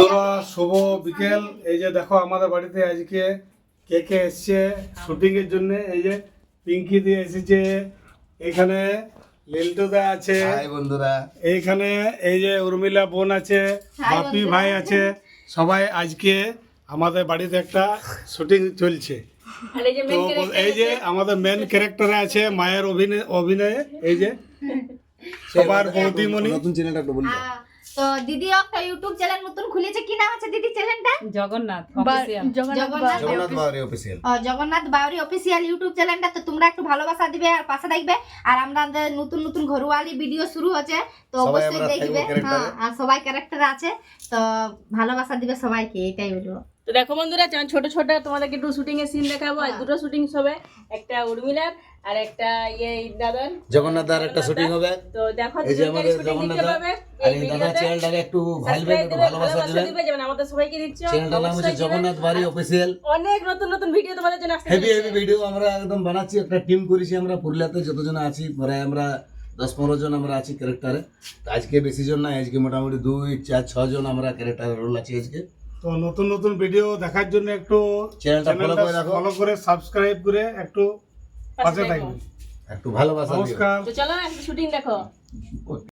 বন্ধুরা শুভ বিকেল। এই যে দেখো আমাদের বাড়িতে আজকে কে কে এসছে শুটিং এর জন্য? এই যে পিঙ্কি দিয়ে এসেছে এখানে লিল্টুদা আছে হাই বন্ধুরা। এইখানে এই যে উর্মিলা বোন আছে বাপি ভাই আছে সবাই আজকে আমাদের বাড়িতে একটা শুটিং চলছে। এই যে তো এই যে আমাদের মেন ক্যারেক্টারে আছে মায়ের অভিনয় অভিনয়ে এই যে সবার বৌদিমণি। নতুন চ্যানেলটা একটু বলব তো দিদি একটা ইউটিউব চ্যানেল নতুন খুলেছে? কি নাম আছে দিদি চ্যানেলটা? Jagannath Jagannath Jagannath Bauri official Jagannath Bauri official YouTube চ্যানেলটা তো তোমরা একটু ভালোবাসা দিবে আর পাশে দেখবে আর আমাদের নতুন নতুন ঘরোয়ালি ভিডিও শুরু হচ্ছে তো অবশ্যই দেখবে। হ্যাঁ আর সবাই ক্যারেক্টার আছে তো ভালোবাসা দিবে সবাইকে এটাই বলব তো দেখো বন্ধুরা যেমন ছোট ছোট তোমাদেরকে একটু শুটিং এর সিন দেখাবো। আর দুটো শুটিং হবে। একটা উর্মিলার আর একটা ইয়ে দাদার। জগন্নাথ দার একটা শুটিং হবে। তো দেখো এই যে আমাদের জগন্নাথ আর এই দাদা চ্যানেলটাকে একটু Subscribe একটু ভালোবাসা দিবেন দিবে, যেমন আমাদের সবাইকে দিচ্ছ। চ্যানেলটার নাম হচ্ছে জগন্নাথ বাড়ি অফিসিয়াল অনেক নতুন নতুন ভিডিও তোমাদের জন্য আসতে হেভি হেভি ভিডিও আমরা একদম বানাচ্ছি। একটা টিম করেছি আমরা পুরুলিয়াতে যতজন আছি প্রায় আমরা দশ পনেরো জন আমরা আছি ক্যারেক্টারে আজকে বেশি জন নাই আজকে মোটামুটি দুই চার ছজন আমরা ক্যারেক্টার রোল আছি আজকে। তো নতুন নতুন ভিডিও দেখার জন্য একটু চ্যানেলটা follow করে রাখো। ফলো করে সাবস্ক্রাইব করে একটু পাশে থাকবে। থাকবেন একটু ভালোবাসা নমস্কার। তো চলো একটু শুটিং দেখো।